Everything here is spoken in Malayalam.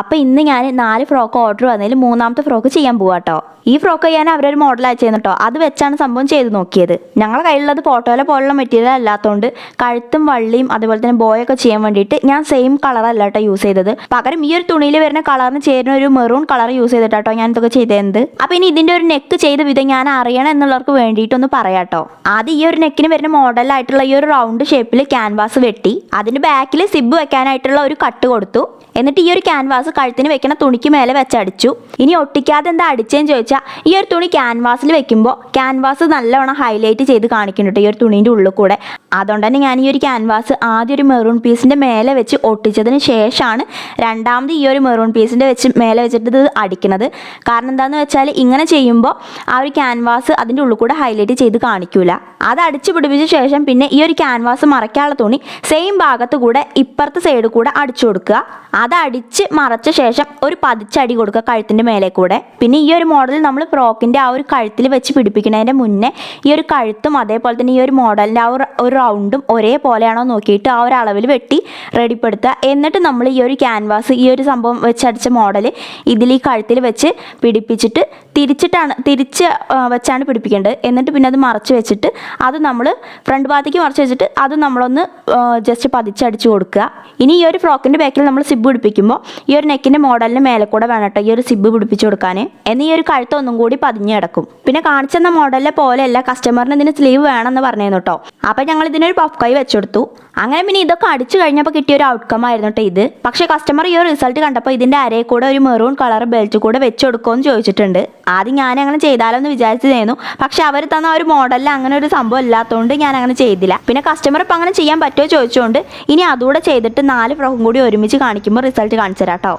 അപ്പോൾ ഇന്ന് ഞാൻ നാല് ഫ്രോക്ക് ഓർഡർ വന്നതിൽ മൂന്നാമത്തെ ഫ്രോക്ക് ചെയ്യാൻ പോവാ കേട്ടോ ഈ ഫ്രോക്ക് ഞാൻ അവരൊരു മോഡൽ അയച്ചു കേട്ടോ അത് വെച്ചാണ് സംഭവം ചെയ്ത് നോക്കിയത്. ഞങ്ങളുടെ കയ്യിലുള്ളത് ഫോട്ടോയിലെ പോലുള്ള മെറ്റീരിയൽ അല്ലാത്തതുകൊണ്ട് കഴുത്തും വള്ളിയും അതുപോലെ തന്നെ ബോയൊക്കെ ചെയ്യാൻ വേണ്ടിയിട്ട് ഞാൻ സെയിം കളർ അല്ല കേട്ടോ യൂസ് ചെയ്തത്. പകരം ഈ ഒരു തുണിയിൽ വരുന്ന കളറിന് ചേരുന്ന ഒരു മെറൂൺ കളർ യൂസ് ചെയ്തിട്ടാട്ടോ ഞാൻ ഇതൊക്കെ ചെയ്തത് അപ്പോൾ ഇനി ഇതിന്റെ ഒരു നെക്ക് ചെയ്ത വിധം ഞാൻ അറിയണം എന്നുള്ളവർക്ക് വേണ്ടിയിട്ടൊന്ന് പറയാട്ടോ ആദ്യം ഈ ഒരു നെക്കിന് വരുന്ന മോഡലായിട്ടുള്ള ഈ ഒരു റൗണ്ട് ഷേപ്പിൽ ക്യാൻവാസ് വെട്ടി. അതിന്റെ ബാക്കിൽ സിബ് വെക്കാനായിട്ടുള്ള ഒരു കട്ട് കൊടുത്തു. എന്നിട്ട് ഈ ഒരു ക്യാൻവാസ് കഴുത്തിന് വെക്കണ തുണിക്ക് മേലെ വെച്ചടിച്ചു ഇനി ഒട്ടിക്കാതെ എന്താ അടിച്ചതെന്ന് ചോദിച്ചാൽ ഈ ഒരു തുണി ക്യാൻവാസിൽ വെക്കുമ്പോൾ ക്യാൻവാസ് നല്ലവണ്ണം ഹൈലൈറ്റ് ചെയ്ത് കാണിക്കുന്നുണ്ട് ഈ ഒരു തുണീന്റെ ഉള്ളിൽ കൂടെ. അതുകൊണ്ട് തന്നെ ഞാൻ ഈ ഒരു ക്യാൻവാസ് ആദ്യം ഒരു മെറൂൺ പീസിന്റെ മേലെ വെച്ച് ഒട്ടിച്ചതിന് ശേഷമാണ് രണ്ടാമത് ഈ ഒരു മെറൂൺ പീസിന്റെ വെച്ച് മേലെ വെച്ചിട്ട് ഇത് അടിക്കുന്നത്. കാരണം എന്താണെന്ന് വെച്ചാൽ ഇങ്ങനെ ചെയ്യുമ്പോൾ ആ ഒരു ക്യാൻവാസ് അതിന്റെ ഉള്ളിൽ കൂടെ ഹൈലൈറ്റ് ചെയ്ത് കാണിക്കൂല. അത് അടിച്ചു പിടിപ്പിച്ച ശേഷം പിന്നെ ഈ ഒരു ക്യാൻവാസ് മറയ്ക്കാനുള്ള തുണി സെയിം ഭാഗത്ത് കൂടെ ഇപ്പുറത്തെ സൈഡ് കൂടെ അടിച്ചു കൊടുക്കുക. അത് അടിച്ച് മറച്ച ശേഷം ഒരു പതിച്ചടി കൊടുക്കുക കഴുത്തിന്റെ മേലെ കൂടെ. പിന്നെ ഈ ഒരു മോഡൽ നമ്മൾ ഫ്രോക്കിന്റെ ആ ഒരു കഴുത്തിൽ വെച്ച് പിടിപ്പിക്കുന്നതിന്റെ മുന്നേ ഈ ഒരു കഴുത്തും അതേപോലെ തന്നെ ഈ ഒരു മോഡലിന്റെ ആ ഒരു ഒരു റൗണ്ടും ഒരേപോലെയാണോ നോക്കിയിട്ട് ആ ഒരു അളവിൽ വെട്ടി റെഡിപ്പെടുത്തുക എന്നിട്ട് നമ്മൾ ഈ ഒരു ക്യാൻവാസ് ഈ ഒരു സംഭവം വെച്ചടിച്ച മോഡൽ ഇതിൽ ഈ കഴുത്തിൽ വെച്ച് പിടിപ്പിച്ചിട്ട് തിരിച്ചിട്ടാണ് തിരിച്ച് വെച്ചാണ് പിടിപ്പിക്കേണ്ടത്. എന്നിട്ട് പിന്നെ അത് മറച്ച് വെച്ചിട്ട് അത് നമ്മൾ ഫ്രണ്ട് ഭാഗത്തേക്ക് മറച്ച് വെച്ചിട്ട് അത് നമ്മളൊന്ന് ജസ്റ്റ് പതിച്ചടിച്ച് കൊടുക്കുക. ഇനി ഈ ഒരു ഫ്രോക്കിന്റെ ബാക്കിൽ നമ്മൾ സിബ് പിടിപ്പിക്കുമ്പോൾ ഈ ഒരു നെക്കിന്റെ മോഡലിന് മേലെ കൂടെ വേണം കേട്ടോ ഈ ഒരു സിബ് പിടിപ്പിച്ച് കൊടുക്കാൻ. എന്നാൽ ഈ ഒരു കഴുത്ത് ഒന്നും കൂടി പതിഞ്ഞ് കിടക്കും. പിന്നെ കാണിച്ചെന്ന മോഡലിലെ പോലെയല്ല കസ്റ്റമറിന് ഇതിന് സ്ലീവ് വേണമെന്ന് പറഞ്ഞിരുന്നു കേട്ടോ. അപ്പം ഞങ്ങൾ ഇതിനൊരു പഫ് കൈ വെച്ചെടുത്തു. അങ്ങനെ പിന്നെ ഇതൊക്കെ അടിച്ചു കഴിഞ്ഞപ്പോൾ കിട്ടിയ ഒരു ഔട്ട്കം ആയിരുന്നു കേട്ടോ ഇത്. പക്ഷേ കസ്റ്റമർ ഈ ഒരു റിസൾട്ട് കണ്ടപ്പോൾ ഇതിന്റെ അരയിൽ കൂടെ ഒരു മെറൂൺ കളർ ബെൽറ്റ് കൂടെ വെച്ചെടുക്കുമെന്ന് ചോദിച്ചിട്ടുണ്ട്. ആദ്യം ഞാൻ അങ്ങനെ ചെയ്താലോ എന്ന് വിചാരിച്ചിരുന്നു പക്ഷേ അവർ തന്ന ഒരു മോഡലിൽ അങ്ങനെ ഒരു സംഭവം ഇല്ലാത്തതുകൊണ്ട് ഞാൻ അങ്ങനെ ചെയ്തില്ല. പിന്നെ കസ്റ്റമർ ഇപ്പം അങ്ങനെ ചെയ്യാൻ പറ്റുമോ ചോദിച്ചുകൊണ്ട് ഇനി അതുകൂടെ ചെയ്തിട്ട് നാല് ഫ്രോക്കും കൂടി ഒരുമിച്ച് കാണിക്കുമ്പോൾ റിസൾട്ട് കാണിച്ചു തരാം കേട്ടോ